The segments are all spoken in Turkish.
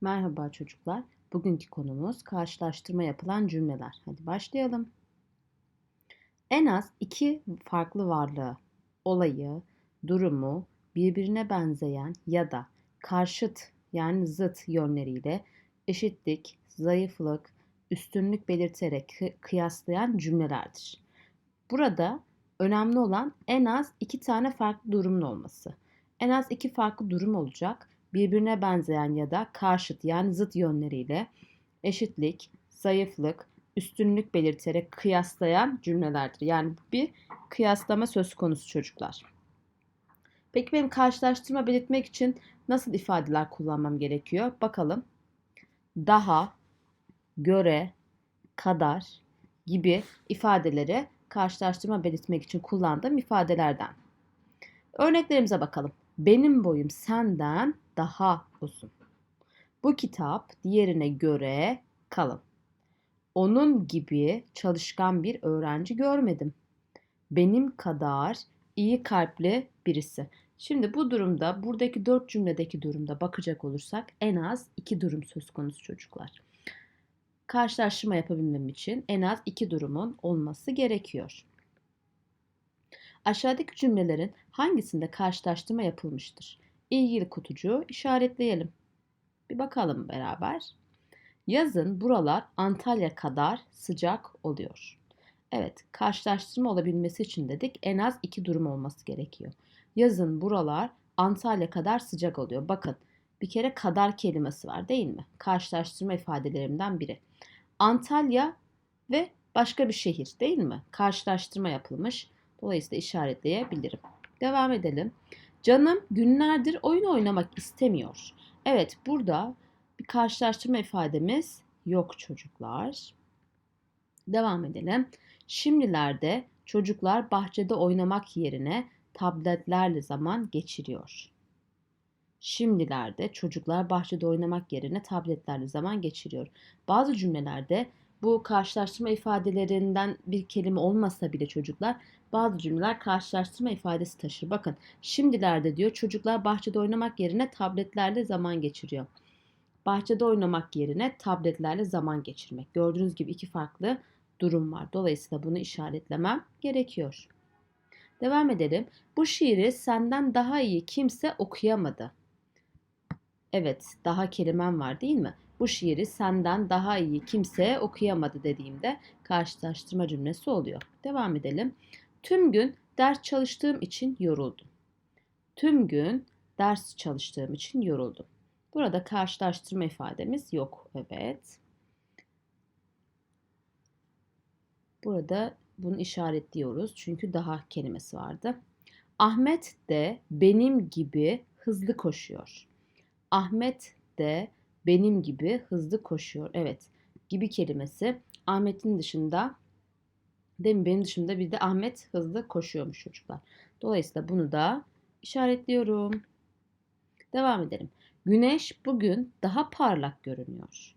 Merhaba çocuklar. Bugünkü konumuz karşılaştırma yapılan cümleler. Hadi başlayalım. En az iki farklı varlığı, olayı, durumu birbirine benzeyen ya da karşıt yani zıt yönleriyle eşitlik, zayıflık, üstünlük belirterek kıyaslayan cümlelerdir. Burada önemli olan en az iki tane farklı durumun olması. En az iki farklı durum olacak birbirine benzeyen ya da karşıt yani zıt yönleriyle eşitlik, zayıflık, üstünlük belirterek kıyaslayan cümlelerdir. Yani bir kıyaslama söz konusu çocuklar. Peki benim karşılaştırma belirtmek için nasıl ifadeler kullanmam gerekiyor? Bakalım. Daha, göre, kadar gibi ifadeleri karşılaştırma belirtmek için kullandığım ifadelerden. Örneklerimize bakalım. Benim boyum senden daha uzun. Bu kitap diğerine göre kalın. Onun gibi çalışkan bir öğrenci görmedim. Benim kadar iyi kalpli birisi. Şimdi bu durumda, buradaki dört cümledeki durumda bakacak olursak en az iki durum söz konusu çocuklar. Karşılaştırma yapabilmem için en az iki durumun olması gerekiyor. Aşağıdaki cümlelerin hangisinde karşılaştırma yapılmıştır? İlgili kutucuğu işaretleyelim. Bir bakalım beraber. Yazın buralar Antalya kadar sıcak oluyor. Evet, karşılaştırma olabilmesi için dedik en az iki durum olması gerekiyor. Yazın buralar Antalya kadar sıcak oluyor. Bakın bir kere kadar kelimesi var değil mi? Karşılaştırma ifadelerimden biri. Antalya ve başka bir şehir değil mi? Karşılaştırma yapılmış. Dolayısıyla işaretleyebilirim. Devam edelim. Canım günlerdir oyun oynamak istemiyor. Evet burada bir karşılaştırma ifademiz yok çocuklar. Devam edelim. Şimdilerde çocuklar bahçede oynamak yerine tabletlerle zaman geçiriyor. Şimdilerde çocuklar bahçede oynamak yerine tabletlerle zaman geçiriyor. Bazı cümlelerde bu karşılaştırma ifadelerinden bir kelime olmasa bile çocuklar bazı cümleler karşılaştırma ifadesi taşır. Bakın şimdilerde diyor çocuklar bahçede oynamak yerine tabletlerle zaman geçiriyor. Bahçede oynamak yerine tabletlerle zaman geçirmek. Gördüğünüz gibi iki farklı durum var. Dolayısıyla bunu işaretlemem gerekiyor. Devam edelim. Bu şiiri senden daha iyi kimse okuyamadı. Evet, daha kelimem var değil mi? Bu şiiri senden daha iyi kimse okuyamadı dediğimde karşılaştırma cümlesi oluyor. Devam edelim. Tüm gün ders çalıştığım için yoruldum. Tüm gün ders çalıştığım için yoruldum. Burada karşılaştırma ifademiz yok. Evet. Burada bunu işaretliyoruz. Çünkü daha kelimesi vardı. Ahmet de benim gibi hızlı koşuyor. Ahmet de benim gibi hızlı koşuyor. Evet. Gibi kelimesi Ahmet'in dışında Değil mi? Benim dışımda bir de Ahmet hızlı koşuyormuş çocuklar. Dolayısıyla bunu da işaretliyorum. Devam edelim. Güneş bugün daha parlak görünüyor.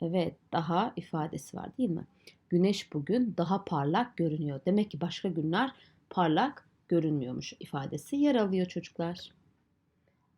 Evet, daha ifadesi var değil mi? Güneş bugün daha parlak görünüyor. Demek ki başka günler parlak görünmüyormuş ifadesi yer alıyor çocuklar.